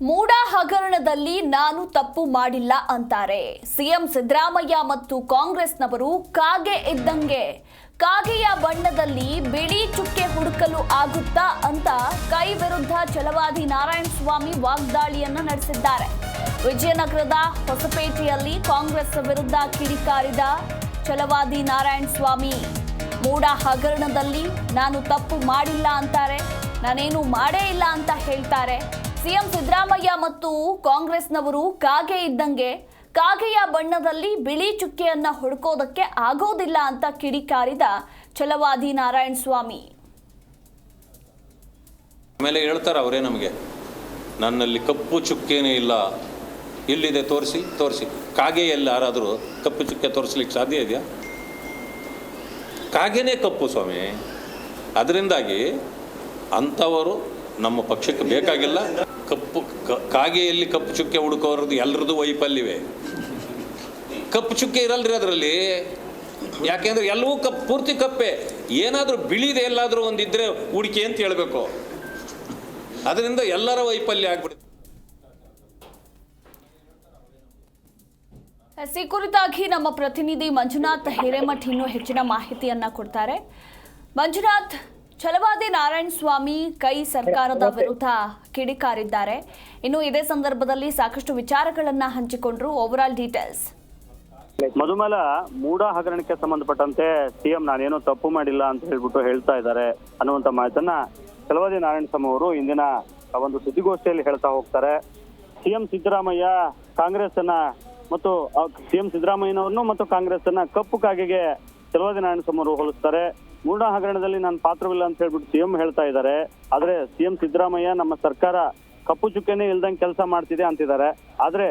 ಮೂಡ ಹಗರಣದಲ್ಲಿ ನಾನು ತಪ್ಪು ಮಾಡಿಲ್ಲ ಅಂತಾರೆ. ಸಿಎಂ ಸಿದ್ದರಾಮಯ್ಯ ಮತ್ತು ಕಾಂಗ್ರೆಸ್ನವರು ಕಾಗೆ ಇದ್ದಂಗೆ ಕಾಗೆಯ ಬಣ್ಣದಲ್ಲಿ ಬಿಳಿ ಚುಕ್ಕೆ ಹುಡುಕಲು ಆಗುತ್ತಾ ಅಂತ ಕೈ ವಿರುದ್ಧ ಛಲವಾದಿ ನಾರಾಯಣ ಸ್ವಾಮಿ ವಾಗ್ದಾಳಿಯನ್ನ ನಡೆಸಿದ್ದಾರೆ. ವಿಜಯನಗರದ ಹೊಸಪೇಟೆಯಲ್ಲಿ ಕಾಂಗ್ರೆಸ್ ವಿರುದ್ಧ ಕಿಡಿಕಾರಿದ ಛಲವಾದಿ ನಾರಾಯಣ ಸ್ವಾಮಿ. ಮೂಡ ಹಗರಣದಲ್ಲಿ ನಾನು ತಪ್ಪು ಮಾಡಿಲ್ಲ ಅಂತಾರೆ. ನಾನೇನು ಮಾಡೇ ಇಲ್ಲ ಅಂತ ಹೇಳ್ತಾರೆ. ಸಿಎಂ ಸಿದ್ದರಾಮಯ್ಯ ಮತ್ತು ಕಾಂಗ್ರೆಸ್ನವರು ಕಾಗೆ ಇದ್ದಂಗೆ ಕಾಗೆಯ ಬಣ್ಣದಲ್ಲಿ ಬಿಳಿ ಚುಕ್ಕೆಯನ್ನ ಹುಡುಕೋದಕ್ಕೆ ಆಗೋದಿಲ್ಲ ಅಂತ ಕಿಡಿಕಾರಿದ ಚಲವಾದಿ ನಾರಾಯಣ ಸ್ವಾಮಿ. ಆಮೇಲೆ ಹೇಳ್ತಾರೆ ಅವರೇ ನಮಗೆ, ನನ್ನಲ್ಲಿ ಕಪ್ಪು ಚುಕ್ಕೇನೇ ಇಲ್ಲ ಎಲ್ಲಿದೆ ತೋರಿಸಿ ತೋರಿಸಿ. ಕಾಗೆಯಲ್ಲಿ ಯಾರಾದರೂ ಕಪ್ಪು ಚುಕ್ಕೆ ತೋರಿಸ್ಲಿಕ್ಕೆ ಸಾಧ್ಯ ಇದೆಯಾ? ಕಾಗೆನೇ ಕಪ್ಪು ಸ್ವಾಮಿ. ಅದರಿಂದಾಗಿ ಅಂಥವರು ನಮ್ಮ ಪಕ್ಷಕ್ಕೆ ಬೇಕಾಗಿಲ್ಲ. ಕಪ್ಪು ಕಾಗೆಯಲ್ಲಿ ಕಪ್ಪು ಚುಕ್ಕೆ ಹುಡುಕೋರದ್ದು ಎಲ್ಲರದು ವೈಫಲ್ಯವೇ? ಕಪ್ಪು ಚುಕ್ಕೆ ಇರಲ್ರಿ ಅದರಲ್ಲಿ. ಯಾಕೆಂದ್ರೆ ಎಲ್ಲವೂ ಕಪ್, ಪೂರ್ತಿ ಕಪ್ಪೆ. ಏನಾದರೂ ಬಿಳಿದೆ ಎಲ್ಲಾದರೂ ಒಂದಿದ್ರೆ ಹೂಡಿಕೆ ಅಂತ ಹೇಳ್ಬೇಕು. ಅದರಿಂದ ಎಲ್ಲರ ವೈಫಲ್ಯ ಆಗ್ಬಿಡುತ್ತೆ. ಸಿ ಕುರಿತಾಗಿ ನಮ್ಮ ಪ್ರತಿನಿಧಿ ಮಂಜುನಾಥ್ ಹಿರೇಮಠ್ ಇನ್ನೂ ಹೆಚ್ಚಿನ ಮಾಹಿತಿಯನ್ನ ಕೊಡ್ತಾರೆ. ಮಂಜುನಾಥ್ ಛಲವಾದಿ ನಾರಾಯಣ ಸ್ವಾಮಿ ಕೈ ಸರ್ಕಾರದ ವಿರುದ್ಧ ಕಿಡಿಕಾರಿದ್ದಾರೆ. ಇನ್ನು ಇದೇ ಸಂದರ್ಭದಲ್ಲಿ ಸಾಕಷ್ಟು ವಿಚಾರಗಳನ್ನ ಹಂಚಿಕೊಂಡ್ರು ಓವರ್ ಆಲ್ ಡೀಟೇಲ್ಸ್ ಮಧುಮಲ ಮೂಡ ಹಗರಣಕ್ಕೆ ಸಂಬಂಧಪಟ್ಟಂತೆ ಸಿಎಂ ನಾನೇನು ತಪ್ಪು ಮಾಡಿಲ್ಲ ಅಂತ ಹೇಳ್ಬಿಟ್ಟು ಹೇಳ್ತಾ ಇದ್ದಾರೆ ಅನ್ನುವಂತ ಮಾತನ್ನ ಚಲವಾದಿ ನಾರಾಯಣಸ್ವಾಮಿ ಅವರು ಇಂದಿನ ಆ ಒಂದು ಸುದ್ದಿಗೋಷ್ಠಿಯಲ್ಲಿ ಹೇಳ್ತಾ ಹೋಗ್ತಾರೆ. ಸಿಎಂ ಸಿದ್ದರಾಮಯ್ಯ ಕಾಂಗ್ರೆಸ್ ಅನ್ನ ಮತ್ತು ಸಿಎಂ ಸಿದ್ದರಾಮಯ್ಯನವರನ್ನು ಮತ್ತು ಕಾಂಗ್ರೆಸ್ ಅನ್ನ ಕಪ್ಪು ಕಾಗೆಗೆ ಚಲವಾದಿ ನಾರಾಯಣಸ್ವಾಮಿ ಅವರು ಹೋಲಿಸ್ತಾರೆ. ಮೂಡ ಹಗರಣದಲ್ಲಿ ನಾನು ಪಾತ್ರವಿಲ್ಲ ಅಂತ ಹೇಳ್ಬಿಟ್ಟು ಸಿಎಂ ಹೇಳ್ತಾ ಇದ್ದಾರೆ. ಆದ್ರೆ ಸಿಎಂ ಸಿದ್ದರಾಮಯ್ಯ ನಮ್ಮ ಸರ್ಕಾರ ಕಪ್ಪು ಚುಕ್ಕೆನೇ ಇಲ್ದಂಗೆ ಕೆಲಸ ಮಾಡ್ತಿದೆ ಅಂತಿದ್ದಾರೆ. ಆದ್ರೆ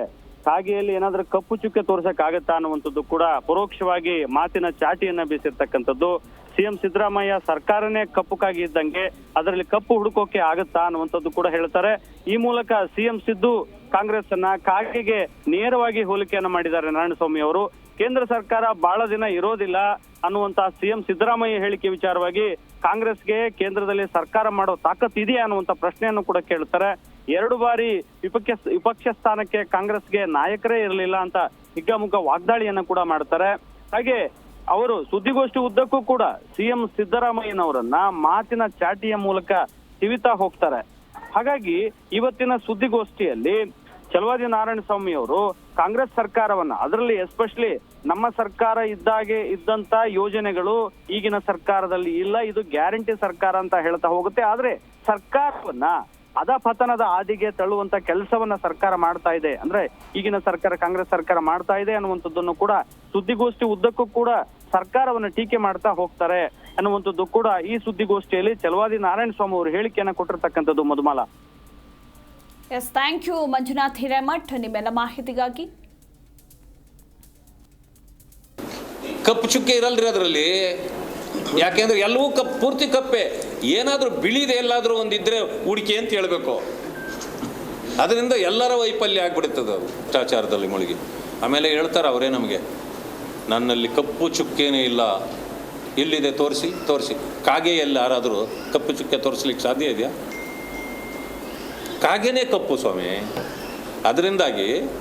ಕಾಗೆಯಲ್ಲಿ ಏನಾದ್ರೂ ಕಪ್ಪು ಚುಕ್ಕೆ ತೋರ್ಸಕ್ ಆಗತ್ತಾ ಅನ್ನುವಂಥದ್ದು ಕೂಡ ಪರೋಕ್ಷವಾಗಿ ಮಾತಿನ ಚಾಟಿಯನ್ನ ಬೀಸಿರ್ತಕ್ಕಂಥದ್ದು. ಸಿಎಂ ಸಿದ್ದರಾಮಯ್ಯ ಸರ್ಕಾರನೇ ಕಪ್ಪು ಕಾಗಿ ಇದ್ದಂಗೆ ಅದರಲ್ಲಿ ಕಪ್ಪು ಹುಡುಕೋಕೆ ಆಗತ್ತಾ ಅನ್ನುವಂಥದ್ದು ಕೂಡ ಹೇಳ್ತಾರೆ. ಈ ಮೂಲಕ ಸಿಎಂ ಸಿದ್ದು ಕಾಂಗ್ರೆಸ್ ಅನ್ನ ಕಾಗೆಗೆ ನೇರವಾಗಿ ಹೋಲಿಕೆಯನ್ನ ಮಾಡಿದ್ದಾರೆ ನಾರಾಯಣಸ್ವಾಮಿ ಅವರು. ಕೇಂದ್ರ ಸರ್ಕಾರ ಬಹಳ ದಿನ ಇರೋದಿಲ್ಲ ಅನ್ನುವಂತ ಸಿಎಂ ಸಿದ್ದರಾಮಯ್ಯ ಹೇಳಿಕೆ ವಿಚಾರವಾಗಿ ಕಾಂಗ್ರೆಸ್ಗೆ ಕೇಂದ್ರದಲ್ಲಿ ಸರ್ಕಾರ ಮಾಡೋ ತಾಕತ್ ಇದೆಯಾ ಅನ್ನುವಂತ ಪ್ರಶ್ನೆಯನ್ನು ಕೂಡ ಕೇಳ್ತಾರೆ. ಎರಡು ಬಾರಿ ವಿಪಕ್ಷ ವಿಪಕ್ಷ ಸ್ಥಾನಕ್ಕೆ ಕಾಂಗ್ರೆಸ್ಗೆ ನಾಯಕರೇ ಇರಲಿಲ್ಲ ಅಂತ ಹಿಗ್ಗಾಮುಗ್ಗ ವಾಗ್ದಾಳಿಯನ್ನ ಕೂಡ ಮಾಡ್ತಾರೆ. ಹಾಗೆ ಅವರು ಸುದ್ದಿಗೋಷ್ಠಿ ಉದ್ದಕ್ಕೂ ಕೂಡ ಸಿಎಂ ಸಿದ್ದರಾಮಯ್ಯನವರನ್ನ ಮಾತಿನ ಚಾಟಿಯ ಮೂಲಕ ತಿವಿತಾ ಹೋಗ್ತಾರೆ. ಹಾಗಾಗಿ ಇವತ್ತಿನ ಸುದ್ದಿಗೋಷ್ಠಿಯಲ್ಲಿ ಚಲವಾದಿ ನಾರಾಯಣ ಸ್ವಾಮಿ ಅವರು ಕಾಂಗ್ರೆಸ್ ಸರ್ಕಾರವನ್ನ, ಅದರಲ್ಲಿ ಎಸ್ಪೆಷಲಿ ನಮ್ಮ ಸರ್ಕಾರ ಇದ್ದಾಗೆ ಇದ್ದಂತ ಯೋಜನೆಗಳು ಈಗಿನ ಸರ್ಕಾರದಲ್ಲಿ ಇಲ್ಲ, ಇದು ಗ್ಯಾರಂಟಿ ಸರ್ಕಾರ ಅಂತ ಹೇಳ್ತಾ ಹೋಗುತ್ತೆ. ಆದ್ರೆ ಸರ್ಕಾರವನ್ನ ಅಧಪತನದ ಹಾದಿಗೆ ತಳ್ಳುವಂತ ಕೆಲಸವನ್ನ ಸರ್ಕಾರ ಮಾಡ್ತಾ ಇದೆ. ಅಂದ್ರೆ ಈಗಿನ ಸರ್ಕಾರ, ಕಾಂಗ್ರೆಸ್ ಸರ್ಕಾರ ಮಾಡ್ತಾ ಇದೆ ಅನ್ನುವಂಥದ್ದನ್ನು ಕೂಡ ಸುದ್ದಿಗೋಷ್ಠಿ ಉದ್ದಕ್ಕೂ ಕೂಡ ಸರ್ಕಾರವನ್ನ ಟೀಕೆ ಮಾಡ್ತಾ ಹೋಗ್ತಾರೆ. ಅನ್ನುವಂಥದ್ದು ಕೂಡ ಈ ಸುದ್ದಿಗೋಷ್ಠಿಯಲ್ಲಿ ಚಲವಾದಿ ನಾರಾಯಣ ಸ್ವಾಮಿ ಅವರು ಹೇಳಿಕೆಯನ್ನು ಕೊಟ್ಟಿರ್ತಕ್ಕಂಥದ್ದು Madhumala. Yes thank you Manjunath Hiremath. ನಿಮ್ಮೆಲ್ಲ ಮಾಹಿತಿಗಾಗಿ. ಕಪ್ಪು ಚುಕ್ಕೆ ಇರಲ್ರಿ ಅದರಲ್ಲಿ. ಯಾಕೆಂದ್ರೆ ಎಲ್ಲವೂ ಕಪ್ ಪೂರ್ತಿ ಕಪ್ಪೆ. ಏನಾದರೂ ಬಿಳಿದೆ ಎಲ್ಲಾದರೂ ಒಂದಿದ್ರೆ ಹೂಡಿಕೆ ಅಂತ ಹೇಳಬೇಕು. ಅದರಿಂದ ಎಲ್ಲರ ವೈಫಲ್ಯ ಆಗ್ಬಿಡುತ್ತದೆ ಅದು ಭ್ರಷ್ಟಾಚಾರದಲ್ಲಿ ಮುಳುಗಿ. ಆಮೇಲೆ ಹೇಳ್ತಾರೆ ಅವರೇ ನಮಗೆ ನನ್ನಲ್ಲಿ ಕಪ್ಪು ಚುಕ್ಕೇನೇ ಇಲ್ಲ. ಎಲ್ಲಿದೆ ತೋರಿಸಿ ತೋರಿಸಿ. ಕಾಗೆಯಲ್ಲಿ ಯಾರಾದರೂ ಕಪ್ಪು ಚುಕ್ಕೆ ತೋರಿಸ್ಲಿಕ್ಕೆ ಸಾಧ್ಯ ಇದೆಯಾ? ಕಾಗೆನೇ ಕಪ್ಪು ಸ್ವಾಮಿ. ಅದರಿಂದಾಗಿ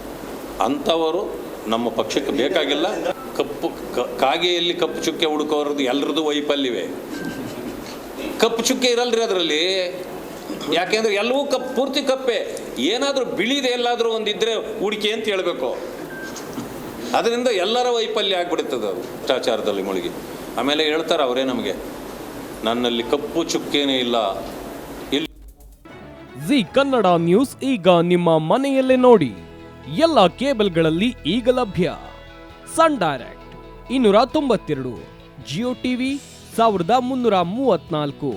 ಅಂಥವರು ನಮ್ಮ ಪಕ್ಷಕ್ಕೆ ಬೇಕಾಗಿಲ್ಲ. ಕಪ್ಪು ಕಾಗೆಯಲ್ಲಿ ಕಪ್ಪು ಚುಕ್ಕೆ ಹುಡುಕೋರದ್ದು ಎಲ್ಲರದು ವೈಫಲ್ಯವೇ? ಕಪ್ಪು ಚುಕ್ಕೆ ಇರಲ್ರಿ ಅದರಲ್ಲಿ. ಯಾಕೆಂದ್ರೆ ಎಲ್ಲವೂ ಕಪ್, ಪೂರ್ತಿ ಕಪ್ಪೆ. ಏನಾದರೂ ಬಿಳಿದೆ ಎಲ್ಲಾದರೂ ಒಂದಿದ್ರೆ ಹೂಡಿಕೆ ಅಂತ ಹೇಳ್ಬೇಕು. ಅದರಿಂದ ಎಲ್ಲರ ವೈಫಲ್ಯ ಆಗ್ಬಿಡುತ್ತದೆ ಅದು ಭ್ರಷ್ಟಾಚಾರದಲ್ಲಿ ಮುಳುಗಿ. ಆಮೇಲೆ ಹೇಳ್ತಾರೆ ಅವರೇ ನಮಗೆ, ನನ್ನಲ್ಲಿ ಕಪ್ಪು ಚುಕ್ಕೇನೇ ಇಲ್ಲ. ಜಿ ಕನ್ನಡ ನ್ಯೂಸ್ ಈಗ ನಿಮ್ಮ ಮನೆಯಲ್ಲೇ ನೋಡಿ. ಎಲ್ಲ ಕೇಬಲ್ಗಳಲ್ಲಿ ಈಗ ಲಭ್ಯ. ಸನ್ ಡೈರೆಕ್ಟ್ ಇನ್ನೂರ ತೊಂಬತ್ತೆರಡು, ಜಿಯೋ ಟಿವಿ ಸಾವಿರದ ಮುನ್ನೂರ ಮೂವತ್ನಾಲ್ಕು,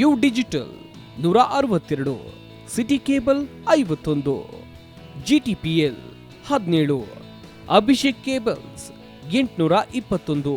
ಯು ಡಿಜಿಟಲ್ ನೂರ ಅರವತ್ತೆರಡು, ಸಿಟಿ ಕೇಬಲ್ ಐವತ್ತೊಂದು ಜಿ ಟಿ ಪಿ ಎಲ್ ಹದಿನೇಳು, ಅಭಿಷೇಕ್ ಕೇಬಲ್ಸ್ ಎಂಟುನೂರ ಇಪ್ಪತ್ತೊಂದು.